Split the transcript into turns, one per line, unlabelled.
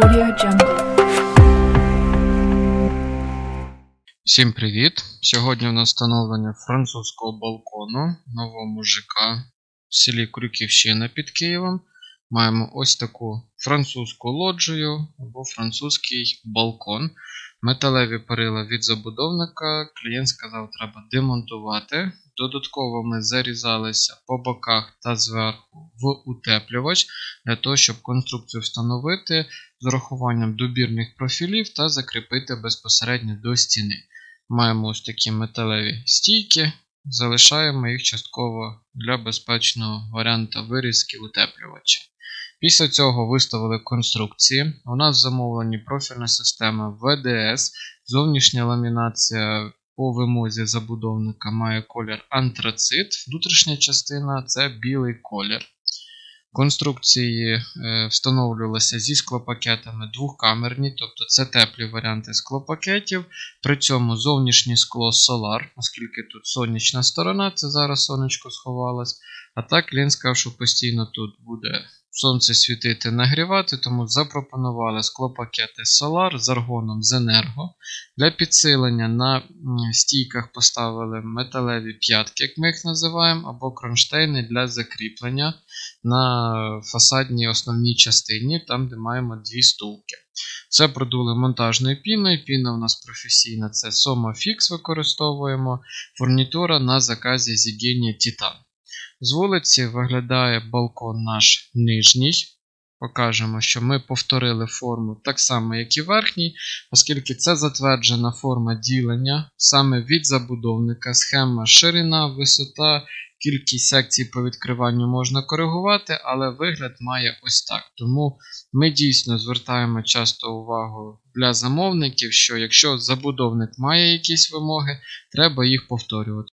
Audio Jungle.
Всім привіт! Сьогодні у нас встановлення французького балкону в новому ЖК в селі Крюківщина під Києвом. Маємо ось таку французьку лоджію або французький балкон. Металеві перила від забудовника. Клієнт сказав, треба демонтувати. Додатково ми зарізалися по боках та зверху в утеплювач для того, щоб конструкцію встановити з урахуванням добірних профілів та закріпити безпосередньо до стіни. Маємо ось такі металеві стійки, залишаємо їх частково для безпечного варіанта вирізки утеплювача. Після цього виставили конструкції. У нас в замовленні профільна система VDS, зовнішня ламінація по вимозі забудовника має колір антрацит, внутрішня частина це білий колір. Конструкції е, встановлювалися зі склопакетами двохкамерні, тобто це теплі варіанти склопакетів. При цьому зовнішнє скло Solar, оскільки тут сонячна сторона, це зараз сонечко сховалось. А так клієнт сказав, що постійно тут буде сонце світити, нагрівати, тому запропонували склопакети Solar з аргоном з енерго. Для підсилення на стійках поставили металеві п'ятки, як ми їх називаємо, або кронштейни для закріплення на фасадній основній частині, там, де маємо дві стулки. Це продули монтажною піною. Піна у нас професійна, це Somofix використовуємо. Фурнітура на заказі Zigenia Titan. З вулиці виглядає балкон наш нижній. Покажемо, що ми повторили форму так само, як і верхній, оскільки це затверджена форма ділення саме від забудовника, схема ширина, висота, кількість секцій по відкриванню можна коригувати, але вигляд має ось так. Тому ми дійсно звертаємо часто увагу для замовників, що якщо забудовник має якісь вимоги, треба їх повторювати.